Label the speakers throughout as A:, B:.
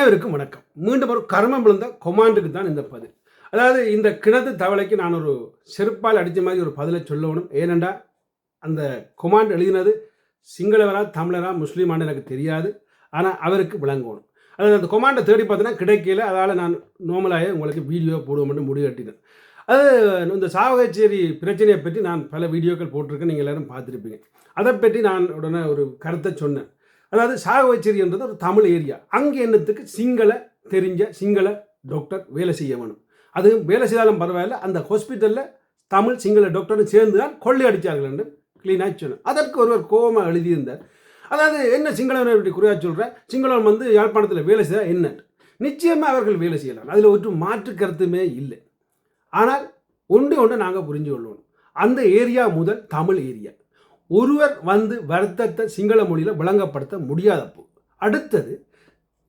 A: அனைவருக்கும் வணக்கம். மீண்டும் ஒரு கர்மம் விழுந்த கொமாண்டுக்கு தான் இந்த பதில். அதாவது இந்த கிணத்து தவளைக்கு நான் ஒரு செருப்பால் அடித்த மாதிரி ஒரு பதிலை சொல்லணும். ஏனெண்டா அந்த கொமாண்ட் எழுதினது சிங்களவரா தமிழரா முஸ்லீமானு எனக்கு தெரியாது. ஆனால் அவருக்கு விளங்கணும். அதாவது அந்த கொமாண்டை தேடி பார்த்தீங்கன்னா கிடைக்கல. அதால் நான் நோமலாக உங்களுக்கு வீடியோ போடுவோம்னு முடிவு கட்டினேன். அது இந்த சாவகச்சேரி பிரச்சனையை பற்றி நான் பல வீடியோக்கள் போட்டிருக்கேன். நீங்கள் எல்லோரும் பார்த்துருப்பீங்க. அதை பற்றி நான் உடனே ஒரு கருத்தை சொன்னேன். அதாவது சாகவச்சேரின்றது ஒரு தமிழ் ஏரியா. அங்கே என்னத்துக்கு சிங்கள தெரிஞ்ச சிங்கள டாக்டர் வேலை செய்ய வேணும். அது வேலை செய்தாலும் பரவாயில்ல அந்த ஹாஸ்பிட்டலில் தமிழ் சிங்கள டாக்டரும் சேர்ந்து தான் கொள்ளை அடித்தார்கள் என்று க்ளீனாக சொன்னேன் அதற்கு ஒருவர் கோபமாக எழுதியிருந்தார். அதாவது என்ன சிங்களவனை இப்படி குறையாக சொல்கிறேன் சிங்களவன் வந்து யாழ்ப்பாணத்தில் வேலை செய்ய என்ன? நிச்சயமாக அவர்கள் வேலை செய்யலாம். அதில் ஒரு மாற்று கருத்துமே இல்லை. ஆனால் ஒன்று ஒன்று நாங்கள் புரிஞ்சு கொள்ளணும் அந்த ஏரியா முதல் தமிழ் ஏரியா. ஒருவர் வந்து வருத்தத்தை சிங்கள மொழியில் விளங்கப்படுத்த முடியாதப்போ அடுத்தது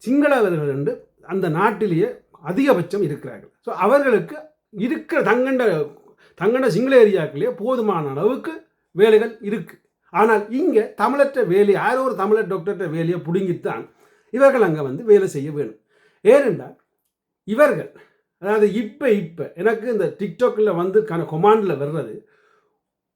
A: சிங்களவர்கள் என்று அந்த நாட்டிலேயே அதிகபட்சம் இருக்கிறார்கள். ஸோ அவர்களுக்கு இருக்கிற தங்கண்ட தங்கண்ட சிங்கள ஏரியாக்களே போதுமான அளவுக்கு வேலைகள் இருக்குது ஆனால் இங்கே தமிழற்ற வேலை யாரோ ஒரு தமிழர் டாக்டர்கிட்ட வேலையை பிடுங்கித்தான் இவர்கள் அங்கே வந்து வேலை செய்ய வேணும். ஏனென்றால் இவர்கள் அதாவது இப்போ இப்போ எனக்கு இந்த டிக்டாக்கில் வந்து கன கொமாண்டில் வர்றது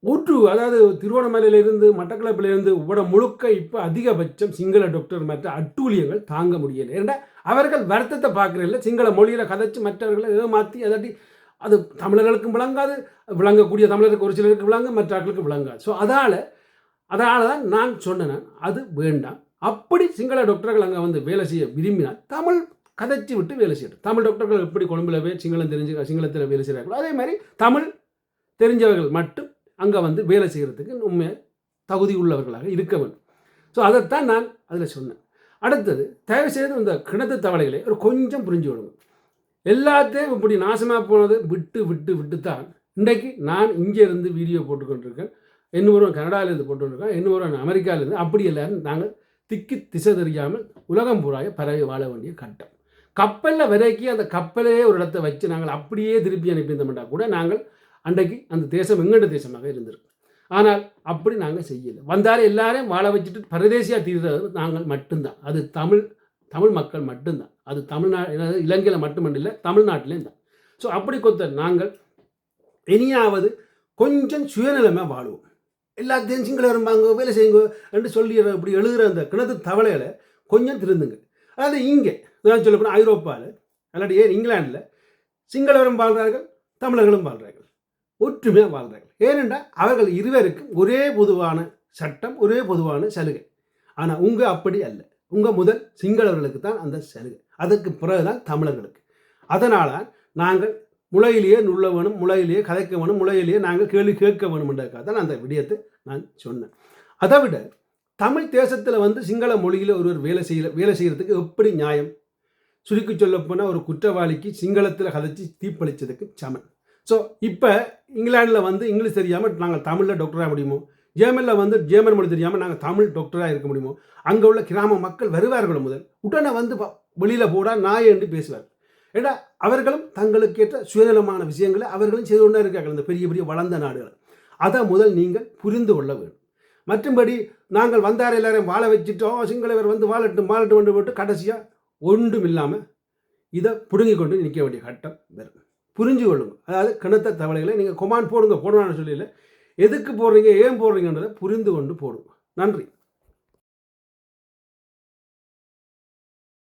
A: ஊற்று அதாவது திருவண்ணாமலையிலிருந்து மட்டக்களப்பிலிருந்து உட முழுக்க இப்போ அதிகபட்சம் சிங்கள டாக்டர் மற்ற அட்டூழியங்கள் தாங்க முடியலை. ஏன்னா அவர்கள் வருத்தத்தை பார்க்குறதில்ல. சிங்கள மொழியில் கதைச்சு மற்றவர்களை ஏமாற்றி அதாட்டி அது தமிழர்களுக்கும் விளங்காது விளங்கக்கூடிய தமிழருக்கு ஒரு சிலருக்கு விளங்கும் மற்ற ஆட்களுக்கு விளங்காது. ஸோ அதால் அதனால தான் நான் சொன்னேன். அது வேண்டாம். அப்படி சிங்கள டாக்டர்கள் அங்கே வந்து வேலை செய்ய விரும்பினால் தமிழ் கதைச்சி விட்டு வேலை செய்யட்டும். தமிழ் டாக்டர்கள் எப்படி கொழும்பில் போய் சிங்களம் தெரிஞ்சு சிங்களத்தில் வேலை செய்கிறார்களோ அதே மாதிரி தமிழ் தெரிஞ்சவர்கள் மட்டும் அங்கே வந்து வேலை செய்கிறதுக்கு உண்மை தகுதி உள்ளவர்களாக இருக்க வேண்டும். ஸோ அதைத்தான் நான் அதில் சொன்னேன். அடுத்தது தயவு செய்து இந்த கிணத்து தவளைகளை ஒரு கொஞ்சம் புரிஞ்சு விடுங்க எல்லாத்தையும் இப்படி நாசமாக போனது விட்டு விட்டு விட்டு தான் இன்றைக்கு நான் இங்கே இருந்து வீடியோ போட்டுக்கொண்டிருக்கேன். இன்னொருவன் கனடாவிலேருந்து போட்டுருக்கேன் இன்னொருவன் அமெரிக்காவிலேருந்து. அப்படி எல்லாரும் நாங்கள் திக்கி திசை தெரியாமல் உலகம் பூராய பரவி வாழ வேண்டிய கட்டம். கப்பலில் விரைக்கி அந்த கப்பலையே ஒரு இடத்த வச்சு நாங்கள் அப்படியே திருப்பி அனுப்பியிருந்தோம்னா கூட நாங்கள் அன்றைக்கு அந்த தேசம் எங்கண்ட தேசமாக இருந்திருக்கும் ஆனால் அப்படி நாங்கள் செய்யலை. வந்தாலும் எல்லாரையும் வாழ வச்சுட்டு பரதேசியாக தீர்றது நாங்கள் மட்டும்தான். அது தமிழ் தமிழ் மக்கள் மட்டும்தான். அது தமிழ்நாடு இலங்கையில் மட்டுமல்ல தமிழ்நாட்டிலையும் தான். ஸோ அப்படி கொத்த நாங்கள் இனியாவது கொஞ்சம் சுயநிலைமை வாழுவோம். எல்லாத்தையும் சிங்கள வரும்பாங்க வேலை செய்யுங்க என்று சொல்லி இப்படி எழுதுகிற அந்த கிணத்து தவளையில் கொஞ்சம் திருந்துங்க. அதாவது இங்கே நான் சொல்லப்போனால் ஐரோப்பாவில் அல்லாட்டி ஏன் இங்கிலாண்டில் சிங்களவரும் வாழ்கிறார்கள் தமிழர்களும் வாழ்கிறார்கள் ஒற்றுமையாக வாழ்கிறார்கள் ஏனென்றால் அவர்கள் இருவருக்கும் ஒரே பொதுவான சட்டம் ஒரே பொதுவான சலுகை. ஆனால் உங்கள் அப்படி அல்ல. உங்கள் முதல் சிங்களவர்களுக்கு தான் அந்த சலுகை. அதற்கு பிறகுதான் தமிழர்களுக்கு அதனால் நாங்கள் முளையிலேயே நுள்ள வேணும் முளையிலேயே கதைக்க வேணும் முளையிலேயே நாங்கள் கேள்வி கேட்க வேணும்ன்றதுக்காக தான் அந்த விடயத்தை நான் சொன்னேன். அதை விட தமிழ் தேசத்தில் வந்து சிங்கள மொழியில் ஒருவர் வேலை செய்ய வேலை செய்கிறதுக்கு எப்படி நியாயம்? சுருக்கி சொல்லப்போனால் ஒரு குற்றவாளிக்கு சிங்களத்தில் கதைச்சி தீப்பளித்ததுக்கு சமன். ஸோ இப்போ இங்கிலாண்டில் வந்து இங்கிலீஷ் தெரியாமல் நாங்கள் தமிழில் டாக்டராக முடியுமோ? ஜேர்மனில் வந்து ஜேர்மன் மொழி தெரியாமல் நாங்கள் தமிழ் டாக்டராக இருக்க முடியுமோ? அங்கே உள்ள கிராம மக்கள் வருவார்கள் முதல். உடனே வந்து வெளியில் போடா நாய் என்று பேசுவார். ஏன்னா அவர்களும் தங்களுக்கு ஏற்ற சுயநலமான விஷயங்களை அவர்களும் செய்து கொண்டே இருக்கார்கள் இந்த பெரிய பெரிய வளர்ந்த நாடுகள். அதை முதல் நீங்கள் புரிந்து கொள்ள வேண்டும். மற்றும்படி நாங்கள் வந்தார் எல்லாரையும் வாழ வச்சுட்டோம் சிங்களவர் வந்து வாழட்டும் வாழட்டும் என்று போட்டு கடைசியாக ஒன்றும் இல்லாமல் இதை பிடுங்கிக் கொண்டு நிற்க வேண்டிய கட்டம் வரும் புரிஞ்சு கொள்ளுங்க அதாவது கிணத்த தவளைகளை நீங்கள் கொமான் போடுங்க போடுவான்னு சொல்லல எதுக்கு போடுறீங்க ஏன் போடுறீங்கன்றதை புரிந்து கொண்டு போடுங்க. நன்றி.